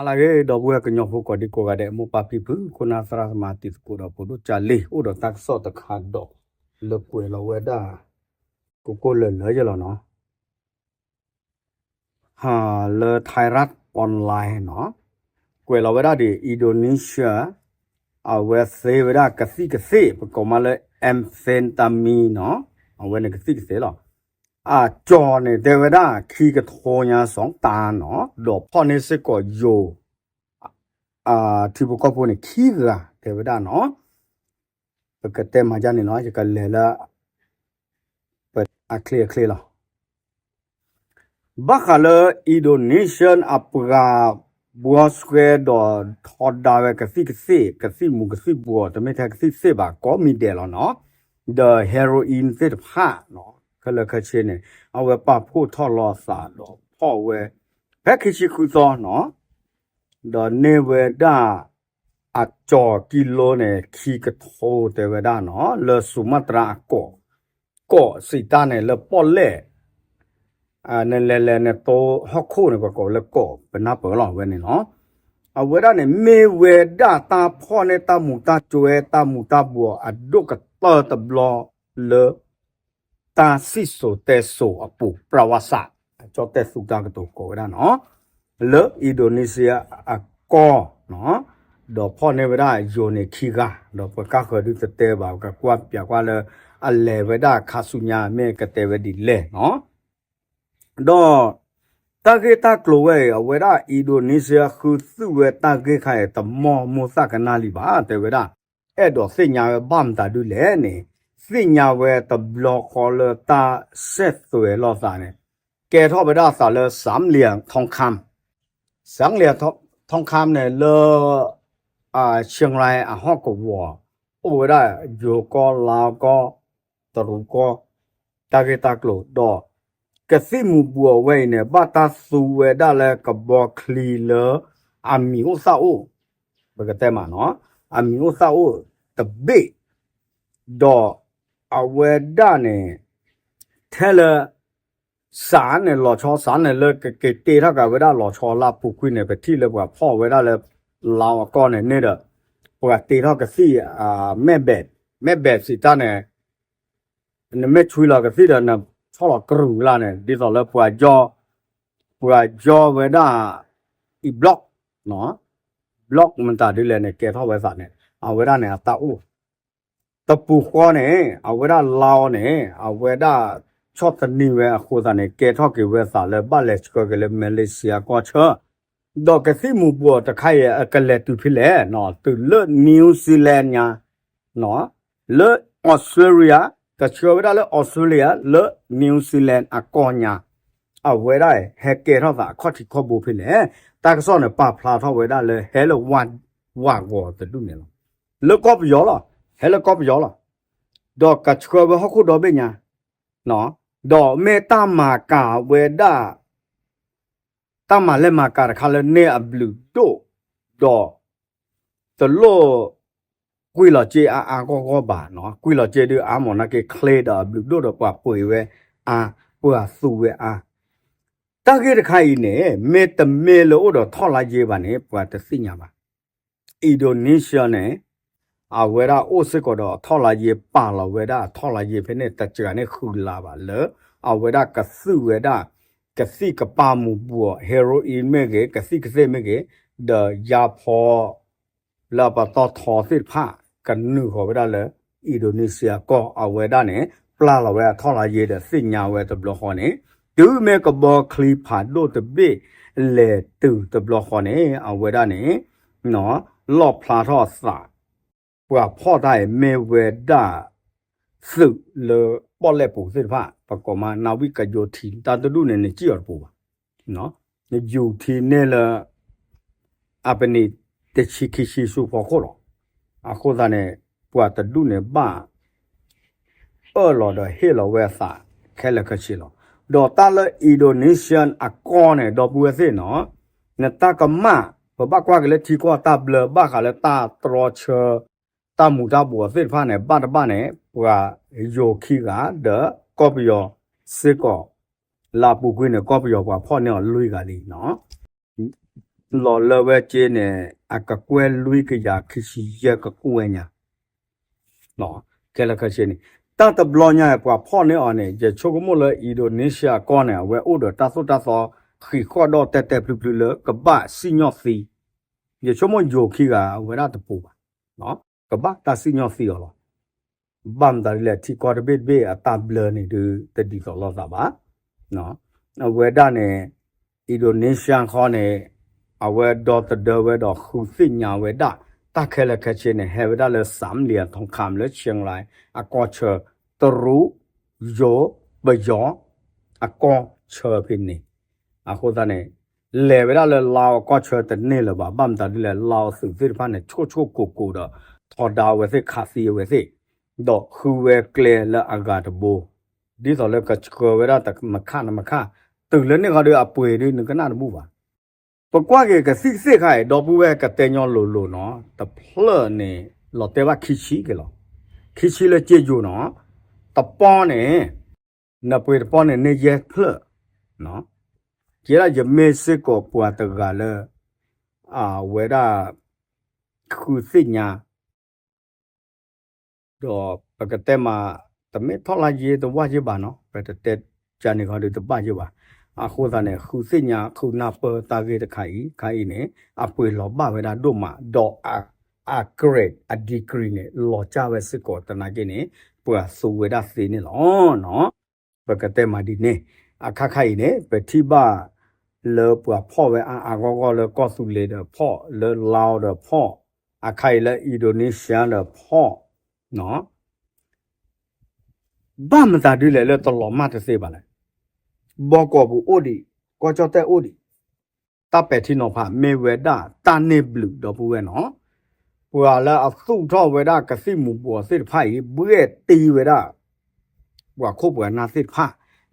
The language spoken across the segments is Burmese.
alage do bue ke nyo fu ko di ko ga de mu pa pi pu ko na sara ma ti ko do pu do cha le o do tak so ta kha do le kwe lo we da ko ko le le je lo no ha le thai rat online no kwe lo we da di indonesia a we se we da ka si ka se ko ma le amphetamine no a we ne ka si ka se lo အာကြော်နေဒေဝဒခီကထောညာဆောင်တာနော်ဒေါ်ဖော်နေ อาจอเนี่ยเดวดาคีกระโทยาสองตาเนาะดอกพ่อเนี่ยสก็โยอ่าที่บุกพูเนี่ยคีกระเดวดาเนาะปกติมาจานี่เนาะจะกันเลยละเปิดอ่ะเคลียร์เคลียร์หรอบักเลอินโดนีเซียนอัปกาบัวสเกดอทอดดาวกสิกสิกสิมุกสิบัวแต่ไม่แท็กสิเสบะก็มีเดลเนาะ The heroin เสพผ้าเนาะ ခလခချင်းနေအဝပဖို့ထော်လောစာတော့ဖော့ဝဲဘက်ခရှိခုသောနော်ဒေါ်နေဝဒါအကျော်ကီလိုနဲ့ခီကထိုးတေဝဒါနော်လဆုမတရာကောကောစိတာနဲ့လပေါ်လေအာနဲ့လဲလဲနဲ့တော့ဟခုနဲ့ကောလကောဘနာပေါ်လောဝဲနေနော်အဝဲဒါနဲ့မေဝဲဒါတာဖော့နဲ့တမူတာကျွဲတမူတာဘောအဒုကတော်တဘလောလေ တာစစ်ဆိုတဲ့ဆိုအပူပရဝါစာကျော်တဲ့စုတာကတော့ကိုရနော်လေအီဒိုနီးရှားအကောနော်တော့ဖော်နေဝဒယိုနေခီကာတော့ပကခဒုတတဲပါကကွာပြကွာလေအလေဝဒခါဆုညာမဲကတဲ့ဝဒီလေနော်တော့တာဂေတာကလိုဝဲအဝဲရာအီဒိုနီးရှားခုစုဝဲတာဂေခိုင်တမောမောစကနာလီပါတဲ့ဝဲရာအဲ့တော့စညာဘမ်တာဒူလေနေ สิญญาเวตบลอคอเลตาเซสวยลอสาเนี่ยแกทอไปได้สาเลสามเหลี่ยมทองคำสามเหลี่ยมทองคำเนี่ยเลออ่าเชียงรายอ่ะฮอกกวัวโอ้ได้อยู่ก็ลาวก็ตรุก็ตาเกตากลูดอกสิมูบัวเวเนี่ยบาตาสูเวได้เลยกับบอคลีเลออามิโอซาโอเบกเตมาเนาะอามิโอซาโอตะเบดอ awedane tele san ne lo cho san ne le ke ke te tha ka weda lo cho la pu kwi ne pe ti le wa pho weda le law ko ne ne da wa te tha ka si a me bet me bet si ta ne ne me chui la ka si da na cho lo kru la ne di so le wa jo wa jo weda i block no block มันตาดูแลเนี่ยแกท่อไว้สัตว์เนี่ยเอาไว้ได้เนี่ยตาอู้ တပူခေါ်နေအဝဲရလောင်းနေအဝဲရချော့တနီဝဲအခိုးတာနေကဲထော့ကေဝဲစာလဲပတ်လက်စကောကလေးမလေးရှားကောချောတော့ကစီမူပေါ်တခိုက်ရဲ့အကလက်သူဖြစ်လဲနော်သူလွတ်နယူးဇီလန်ညာနော်လွတ်ဩစတြေးလျတချို့ဗဒါလွတ်ဩစတြေးလျလွတ်နယူးဇီလန်အကောညာအဝဲရဲဟဲကဲတော့သာအခွတ်တိခေါ်ဖို့ဖြစ်လဲတာကစောနဲ့ပဖလာထော့ဝဲဒါလဲဟဲလိုဝမ်ဝါကောတူနေလောလွတ်ကောပြောလား ဟဲလကော့ပြောလာဒေါ်ကချကောဘဟခုဒေါ်ဘေညာနော်ဒေါ်မေတမာကာဝေဒတမလက်မာကာခါလနေအဘလူတိုဒေါ်တလို့ကွေလာကျေအာအာကောကောပါနော်ကွေလာကျေဒီအာမနကေခလေဒါဘလူတိုတော့ပွားပွေဝဲအာပွားစုဝဲအာတကေတခိုင်နေမေတမေလို့တော့ထော်လာကျေပါနေပွားတသိညာပါအင်ဒိုနီးရှားနဲ့ အဝဲရအိုစစ်ကတော့ထော်လာကြီးပါလာဝဲရထော်လာကြီးဖဲနဲ့တကြနဲ့ခူလာပါလေအဝဲရကဆုဝဲရကစီကပါမူဘူဟီရိုအင်မဲကေကစီကစေမဲကေဒယာဖောလာပတော်ထော်စစ်ဖာကန်နူခေါ်ဝဲရလေအင်ဒိုနီးရှားကောအဝဲရနဲ့ပလာလာဝဲထော်လာကြီးတဲ့စညာဝဲတဘလခေါ်နေဒူမဲကဘောခလီဖာဒိုတဘေလေတူတဘလခေါ်နေအဝဲရနဲ့နော်လော့ဖလာထော့စာ 不要炮弹没味道，手了爆来不是怕，不过嘛，那为个有天，但都路呢你只要不吧，喏，你有天那了，阿不你得去去去修跑过了，啊，或者呢，不要的路呢把，二老的黑老外啥开了个去了，到达了印度尼西亚阿哥呢，到不会是喏，那大个嘛，不把瓜个了提瓜大不了，把个了大多车。 တာမူတာပေါ်ဖိဖာနဲ့ပတ်တပနဲ့ဟိုကယိုခီကဒကော့ပီယောစစ်ကောလာပူကွင်းနဲ့ကော့ပီယောကဖော့နေလွိကလေးနော်လော်လဝဲကျင်းနဲ့အကကွဲလွိကရခရှိရကကွဲညာနော်ကဲလခရှင်တတ်တဘလောညာကွာဖော့နေအောင်နဲ့ချိုကမိုလဲအီဒိုနီးရှားကောနဲ့ဝဲအိုဒတာဆုတာသောခီခေါ်တော့တက်တက်ပလူပလူလကပစီညော့ဖီရချိုမွန်ဂျိုခီကဝဲရတပူပါနော် ကပတာစီညော့စီရောဘမ်ဒါလေတီကော်ဘစ်ဘေအတဘလနေဒတဒီဆောလောသာပါနော်ဝဲဒနေအီဒိုနီးရှားခေါနေအဝဲဒေါ်တဒဝဲတော့ခုစိညာဝဲဒတာခဲလခချင်းနေဟဲဝဒလေစမ်လီယထုံခမ်လေချင်လိုက်အကောချာတရူယောဘယောအကောချာဖိနေအခုတနေလေဝဒလေလာကောချာတနေလဘာဘမ်တလေလာစုသစ်ဖာနေချိုချိုကိုကိုတော့ ထော်ဒါဝဲစိခါစီဝဲစိတော့ခူဝဲကလေလာအဂတ်ဘောဒီတော့လေကချကဝဲရတမခနမခတူလည်းနေကတွေအပွေတွေငကနာမှုပါပကွာကေကစစ်စစ်ခိုင်တော့ဘူးပဲကတဲ့ညောလိုလိုနော်တဖလနေလော်တဲဘခီချီကလောခီချီလေကြေဂျူနော်တပေါနေနပွေတပေါနေနေရဲဖလနော်ကျေရယမေစစ်ကိုပွားတကလေအာဝဲတာခုစစ်ညာ တော့ပကတဲ့မှာတမေထောက်လာရေးတော့ဝါကြီးပါနော်ပက်တဲ့ဂျာနေခေါ်တဲ့ပကြီးပါအခုသာနဲ့ခုစညာခုနာပတာကေတခိုင်ခိုင်နေအပွေလောဘဝဲတာတို့မှာဒေါ်အာအဂရစ်အဒီဂရီနဲ့လောချဝဲစစ်ကောတနာကေနေပွာဆူဝဲတာစီနေလောနော်ပကတဲ့မာဒီနေအခခိုင်နေပတိဘာလေပွာဖော့ဝဲအာအကောကောလေကောဆူလေတဲ့ဖော့လေလောင်းတဲ့ဖော့အခိုင်လေအင်ဒိုနီးရှားတဲ့ဖော့ နော်ဘာမတာဒီလေလေတော်တော်မတ်စေပါလေဘောကောဘူးအိုဒီကောချတဲ့အိုဒီတပ်ပက်တီနော်ဖာမေဝဲဒါတာနေဘလူတော့ဘူးဝဲနော်ပူလာအသုထောဝဲဒါကစီမူပေါ်စစ်ဖိုင်ဘွေတီဝဲဒါဘွာခုပွားနာစစ်ဖာ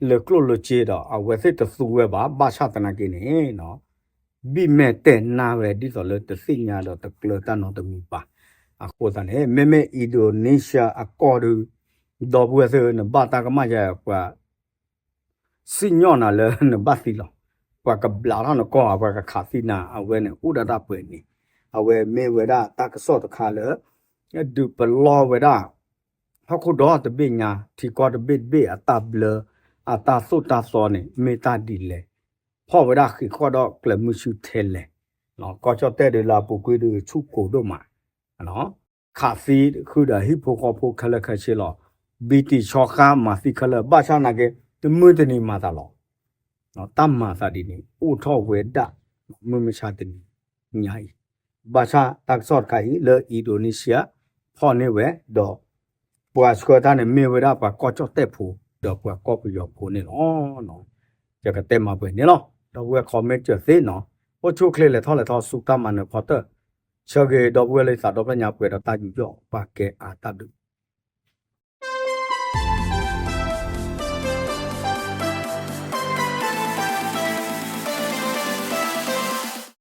လေကလိုလိုချေတော့အဝဲစစ်တဆူဝဲပါဘာချတနာကိနေနော်ဘိမဲ့တဲ့နာဝဲဒီဆိုလေတစိညာတော့တကလတနော်တမီပါ အခုတန်ဟဲမေမေအီဒိုနီးရှားအကော်ဒူတော့ဘွေစေနဘာတာကမရကွာ si nyona le ne basilo kwa ka bla na ko kwa ka kha si na awe ne uda da pwe ni awe me we da ta ka so ta kha le du pa lo we da ha ko do ta be nya ti ko ta bit be a ta ble a ta so ta so ne me ta di le pho we da khi ko do kle mu shu the le no ko cho te de la pu kwe de chu ko do ma no ခါ စီခုဒါဟိဖိုကောဖိုခလခချေလောဘီတီချောခါမာစီခလဘာချနာကေတမွေတနီမာတာလောနော်တမ္မာသတိနီဥထောဝေဒမမချတနီညာဤဘာသာတက်ဆော့ခိုင်လေအီဒိုနီးရှားဖော်နေဝဲတော့ပွာစကတာနေမေဝဒပါကောချတဲ့ဖူတော့ပွာကောပယောဖူနေလောနော်ကြကတဲ့မှာပဲနေလောတော့ဝဲ comment ကျသေးနော်ဟိုချိုကလေးလေထောက်လေထောက်စုတမန်နဖော်တဲ့ ချေကေတော့ဝဲလေးစာတော့ပညာပွေတော့တာယူကြောပါကဲအာတတ်